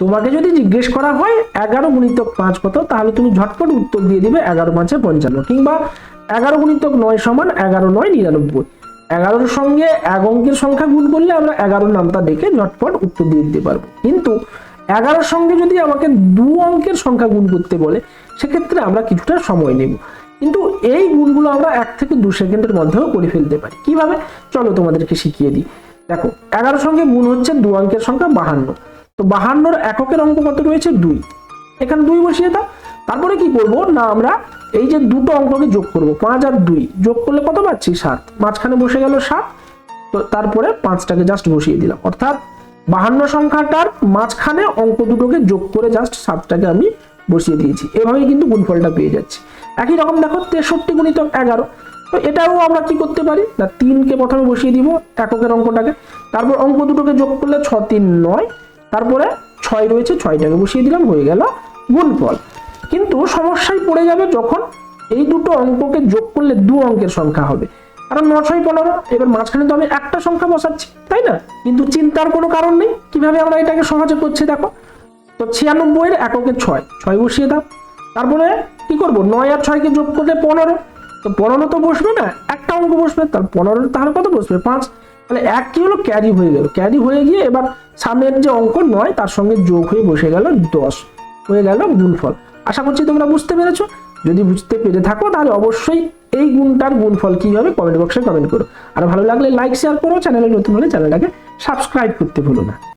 তোমাকে যদি জিজ্ঞেস করা হয় এগারো গুণিতক পাঁচ কত, তাহলে তুমি ঝটপট উত্তর দিয়ে দিবে এগারো পাঁচে পঞ্চান্ন, কিংবা এগারো গুণিতক নয় সমান এগারো নয় নিরানব্বই। এগারোর সঙ্গে এক অঙ্কের সংখ্যা গুণ করলে আমরা এগারোর নামটা দেখে ঝটপট উত্তর দিয়ে দিতে পারব। কিন্তু এগারোর সঙ্গে যদি আমাকে দু অঙ্কের সংখ্যা গুণ করতে বলে, সেক্ষেত্রে আমরা কিছুটা সময় নেব। কিন্তু এই গুণগুলো আমরা এক থেকে দু সেকেন্ডের মধ্যেও করে ফেলতে পারি। কীভাবে? চলো তোমাদেরকে শিখিয়ে দিই। দেখো, এগারোর সঙ্গে গুণ হচ্ছে দু অঙ্কের সংখ্যা বাহান্ন। তো বাহান্নর এককের অঙ্ক কত রয়েছে? দুই। এখানে দুই বসিয়ে দাও। তারপরে কি করব? না, আমরা এই যে দুটো অঙ্ককে যোগ করব। পাঁচ আর দুই। যোগ করলে কত পাচ্ছি? সাত। মাঝখানে বসে গেল সাত। তো তারপরে পাঁচটাকে জাস্ট বসিয়ে দিলাম। অর্থাৎ বাহান্ন সংখ্যাটার মাঝখানে অঙ্ক দুটোকে যোগ করে জাস্ট সাতটাকে আমি বসিয়ে দিয়েছি। এভাবেই কিন্তু গুণফলটা পেয়ে যাচ্ছি। একই রকম দেখো, তেষট্টি গুণিত এগারো। তো এটাও আমরা কি করতে পারি? না, তিনকে প্রথমে বসিয়ে দিব এককের অঙ্কটাকে। তারপর অঙ্ক দুটোকে যোগ করলে ছ, তিন, নয়। তারপরে ছয় রয়েছে, ছয়টাকে বসিয়ে দিলাম, হয়ে গেল গুণফল। কিন্তু সমস্যায় পড়ে যাবে যখন এই দুটো অঙ্ককে যোগ করলে দু অঙ্কের সংখ্যা হবে। কারণ ন, ছয়, পনেরো, এবার মাঝখানে তো আমি একটা সংখ্যা বসাচ্ছি, তাই না? কিন্তু চিন্তার কোনো কারণ নেই, কীভাবে আমরা এটাকে সহজে করছি দেখো। তো ছিয়ানব্বই এর এককে ছয় ছয় বসিয়ে দাও। তারপরে কি করব? নয় আর ছয়কে যোগ করলে পনেরো। তো পনেরো তো বসবে না, একটা অঙ্ক বসবে, তার পনেরো তাহলে কত বসবে? পাঁচ। তাহলে এক কি হলো? ক্যারি হয়ে গেল। ক্যারি হয়ে গিয়ে এবার সামনের যে অঙ্ক নয়, তার সঙ্গে যোগ হয়ে বসে গেল দশ। হয়ে গেল গুণফল। আশা করছি তোমরা বুঝতে পেরেছ। যদি বুঝতে পেরে থাকো, তাহলে অবশ্যই এই গুণটার গুণফল কি হবে? কমেন্ট বক্সে কমেন্ট করো। আর ভালো লাগলে লাইক শেয়ার করো। চ্যানেলে নতুন হলে চ্যানেলটাকে সাবস্ক্রাইব করতে ভুলো না।